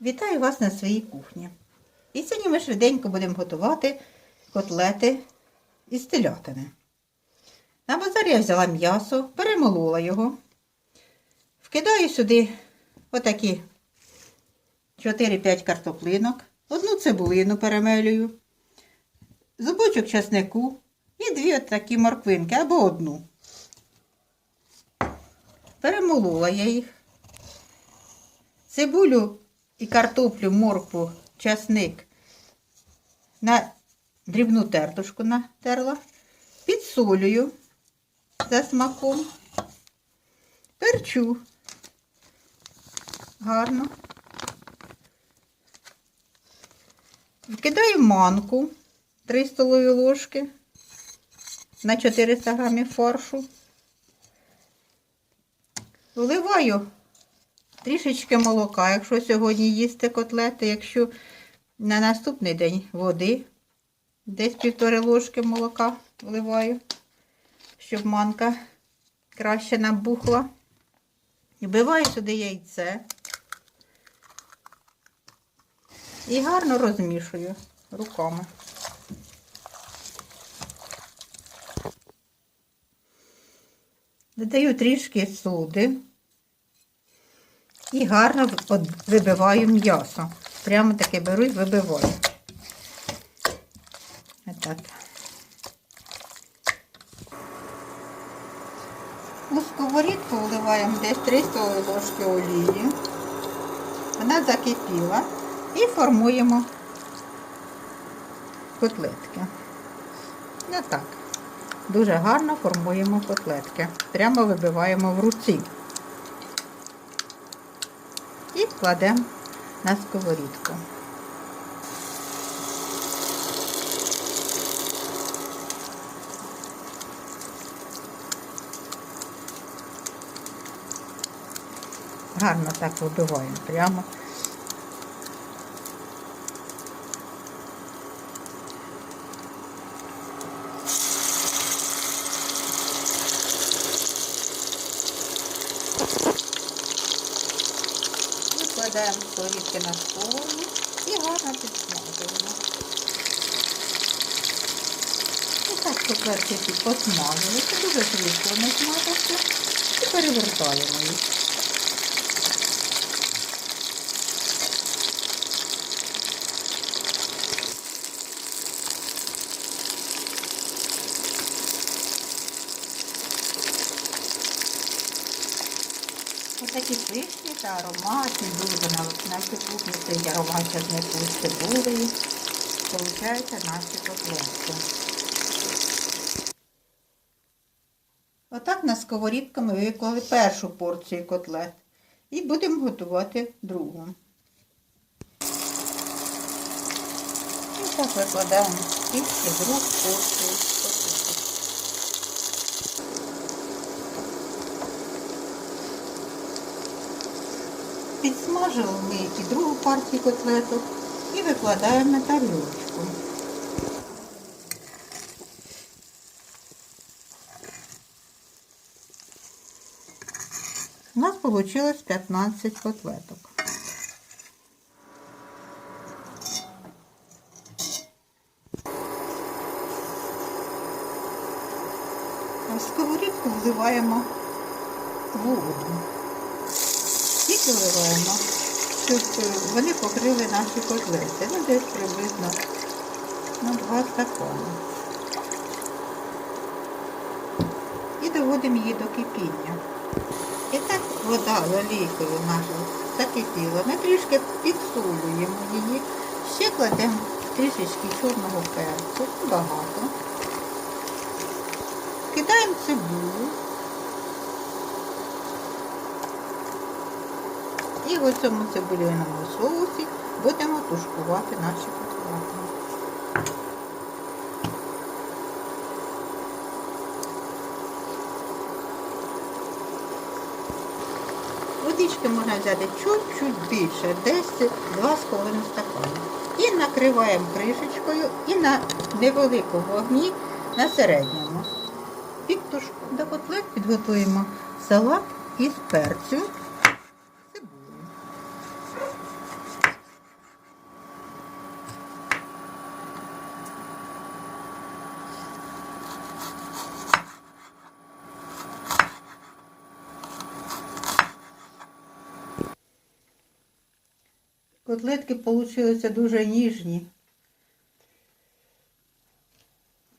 Вітаю вас на своїй кухні. І сьогодні ми швиденько будемо готувати котлети із телятини. На базарі я взяла м'ясо, перемолола його. Вкидаю сюди отакі 4-5 картоплинок, одну цибулину перемелюю, зубочок часнику і дві отакі морквинки або одну. Перемолола я їх. Цибулю і картоплю, моркву, часник на дрібну тертушку натерла, підсолюю за смаком, перчу гарно. Вкидаю манку 3 столові ложки на 400 грамів фаршу. Вливаю трішечки молока, якщо сьогодні їсти котлети, якщо на наступний день води, десь півтори ложки молока вливаю, щоб манка краще набухла. Вбиваю сюди яйце і гарно розмішую руками. Додаю трішки соди. І гарно вибиваю м'ясо. Прямо таке беру і вибиваю. Отак. У сковорідку вливаємо десь 3 столові ложки олії. Вона закипіла. І формуємо котлетки. Отак. Дуже гарно формуємо котлетки. Прямо вибиваємо в руці. І кладемо на сковорідку. Гарно так вибиваємо прямо. Викладаємо сковорідки на сторону і гарно підсмажуємо. І так котлетки посмажилися, дуже швидко не смажаться і перевертаємо їх. Отакі пишні та ароматні, дуже на стоїть аромат часнику з цибулею. Получаються наші котлетки. Отак на сковорідку ми виклали першу порцію котлет. І будемо готувати другу. І так викладаємо тільки другу порцію котлеток. Підсмажили ми і другу партію котлеток і викладаємо на тарілочку. У нас вийшло 15 котлеток. В сковорідку вливаємо воду. Скільки вливаємо, щоб е, вони покрили наші котлети. Ну, десь приблизно на 2 стакани. І доводимо її до кипіння. І так вода з наша закипіла. Ми трішки підсолюємо її. Ще кладемо трішечки чорного перцю, багато. Кидаємо цибулю. І в цьому цибуляному соусі будемо тушкувати наші котлети. Водички можна взяти чуть-чуть більше, десь 2,5 стакани. І накриваємо кришечкою і на невеликому вогні на середньому. Під тушку. До котлет підготуємо салат із перцю, цибулею. Котлетки получилися дуже ніжні.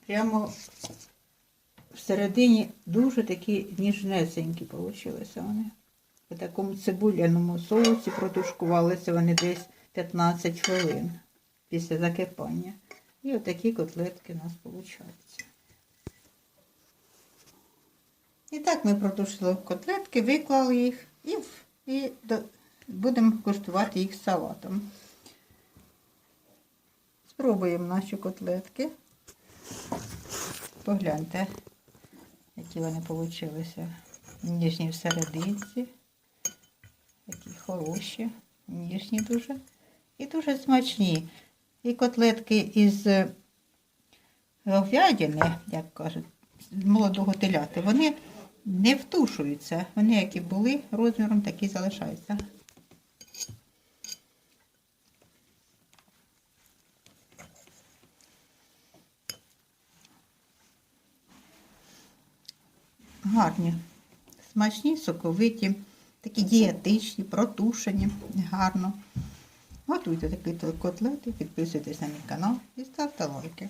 Прямо всередині дуже такі ніжнесенькі получилися вони. У такому цибуляному соусі протушкувалися вони десь 15 хвилин після закипання. І отакі котлетки у нас виходять. І так ми протушили котлетки, виклали їх і, і до- будемо куштувати їх салатом. Спробуємо наші котлетки. Погляньте, які вони получилися. Ніжні всерединці. Такі хороші, ніжні дуже. І дуже смачні. І котлетки із е, говядини, як кажуть, з молодого теляти, вони не втушуються. Вони, які були розміром, такі залишаються. Гарні, смачні, соковиті, такі дієтичні, протушені, гарно. Готуйте такі котлети, підписуйтесь на мій канал і ставте лайки.